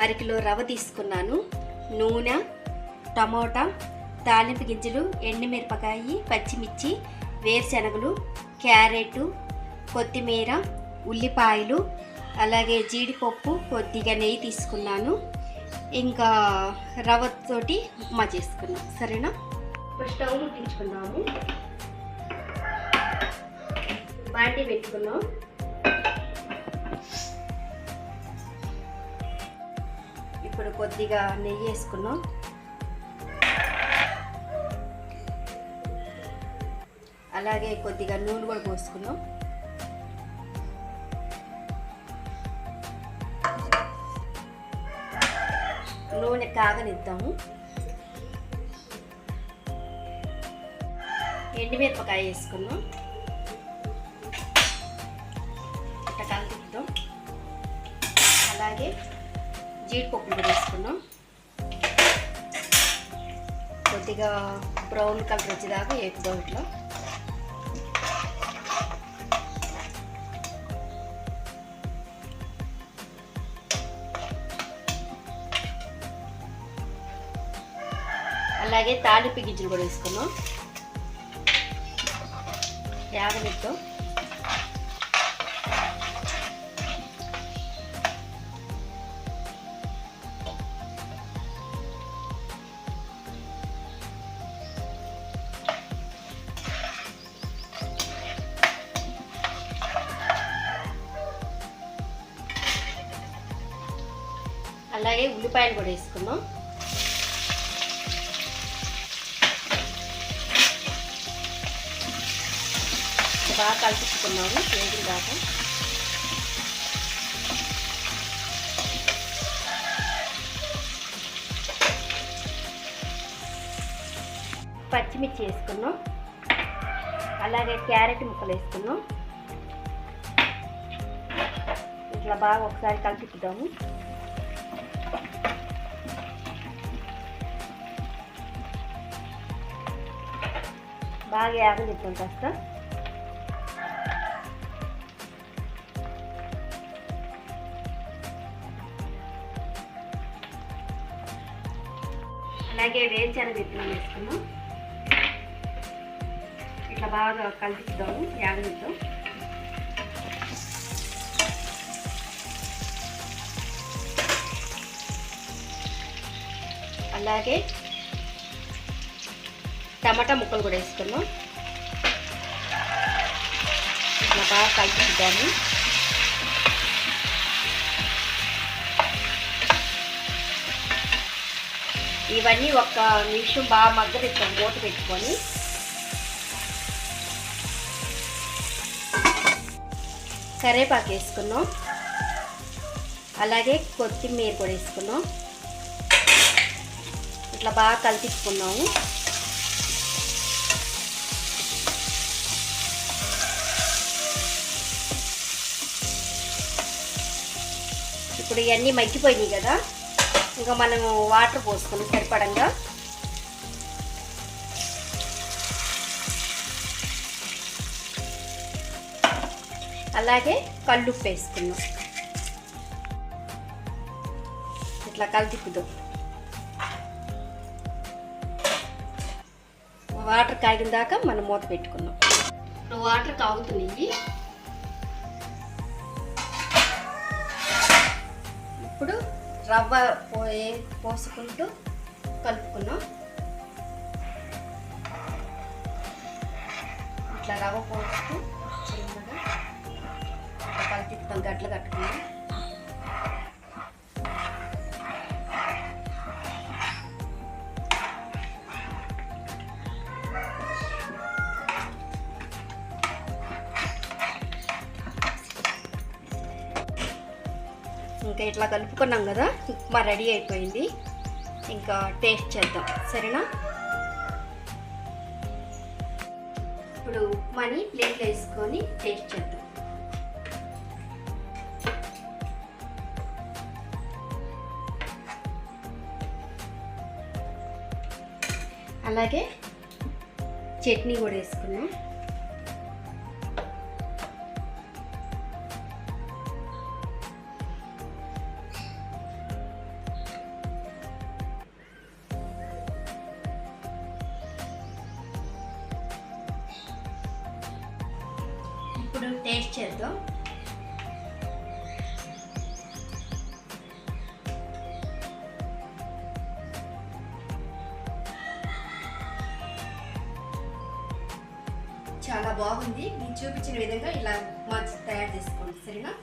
అరకిలో రవ్వ తీసుకున్నాను. నూనె టమోటా తాలింపు గింజలు ఎండుమిరపకాయ పచ్చిమిర్చి వేరుశనగలు క్యారెట్ కొత్తిమీర ఉల్లిపాయలు అలాగే జీడిపప్పు కొద్దిగా నెయ్యి తీసుకున్నాను. ఇంకా రవ్వతోటి ఉప్మా చేసుకున్నాం. సరేనా? ఇప్పుడు స్టవ్ ముట్టించుకున్నాము బాండి పెట్టుకున్నాం. ఇప్పుడు కొద్దిగా నెయ్యి వేసుకున్నాం. అలాగే కొద్దిగా నూనె కూడా పోసుకున్నాం. నూనె కాగనిద్దాము. ఎండుమిరపకాయ వేసుకున్నాం. ఇట్లా కలిపిద్దాం అలాగే జీడిపప్పు కూడా వేసుకున్నాం. కొద్దిగా బ్రౌన్ కలర్ వచ్చేదాకా వేపుదాం ఇట్లా. అలాగే తాలింపు గింజలు కూడా వేసుకున్నాం. యాగనిద్దాం అలాగే ఉల్లిపాయలు కూడా వేసుకున్నాం బాగా కలుపుకున్నాము వేగిన దాకా పచ్చిమిర్చి వేసుకున్నాం అలాగే క్యారెట్ ముక్కలు వేసుకున్నాం ఇట్లా బాగా ఒకసారి కలుపుకుందాము. బాగా యాగనిద్దాం కాస్త అలాగే వేరుశనగ విత్తనం వేసుకున్నాం ఇట్లా బాగా కలుపుతాము యాగనిద్దాం అలాగే టమాటా ముక్కలు కూడా వేసుకున్నాం ఇట్లా బాగా కలిపిద్దాము ఇవన్నీ ఒక నిమిషం బాగా మగ్గనిస్తాం మూత పెట్టుకొని. కరేపాకు వేసుకున్నాం అలాగే కొత్తిమీర కూడా వేసుకున్నాం ఇట్లా బాగా కలిపించుకున్నాము. ఇప్పుడు ఇవన్నీ మగ్గిపోయినాయి కదా. ఇంకా మనము వాటర్ పోసుకుని సరిపడంగా. అలాగే కల్లుప్పు వేసుకున్నాం ఇట్లా కలిపిద్దాం వాటర్ కాగిన దాకా మనం మూత పెట్టుకున్నాం ఇప్పుడు వాటర్ కాగుతున్నాయి. ఇప్పుడు రవ్వ పోయే పోసుకుంటూ కలుపుకున్నాం ఇట్లా రవ్వ పోస్తూ చిన్నగా కలిపిస్తాం గట్లు కట్టుకున్నాం ఇంకా ఇట్లా కలుపుకున్నాం కదా ఉప్మా రెడీ అయిపోయింది. ఇంకా టేస్ట్ చేద్దాం సరేనా? ఇప్పుడు ఉప్మాని ప్లేట్లో వేసుకొని టేస్ట్ చేద్దాం. అలాగే చట్నీ కూడా వేసుకున్నాం. ఇప్పుడు టేస్ట్ చేద్దాం. చాలా బాగుంది. నేను చూపించిన విధంగా ఇలా ఉప్మా తయారు చేసుకోండి. సరేనా?